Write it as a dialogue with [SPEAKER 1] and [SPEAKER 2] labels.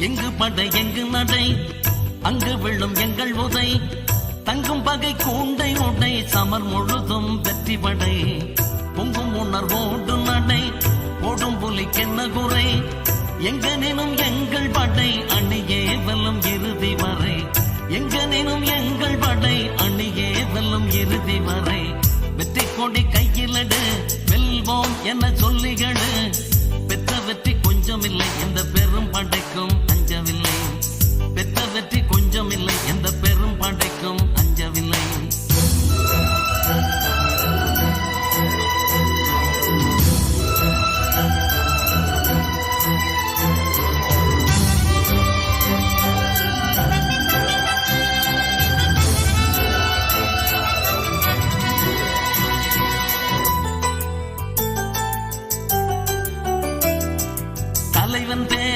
[SPEAKER 1] எங்கு படை எங்கு நடை? அங்கு விழும் எங்கள் உதை. தங்கும் பகை கூண்டை உடை. சமர் முழுதும் வெற்றி படை. பொங்கும் உணர்வோடு நடை. ஓடும் புலிக்கென்ன குறை. எங்கனினும் எங்கள் படை அணியே வெல்லும் இறுதி வரை. எங்கனினும் எங்கள் படை அணியே வெல்லும் இறுதி வரை. வெற்றி கொடி கையிலடு வெல்வோம் என சொல்லிகளு la iba.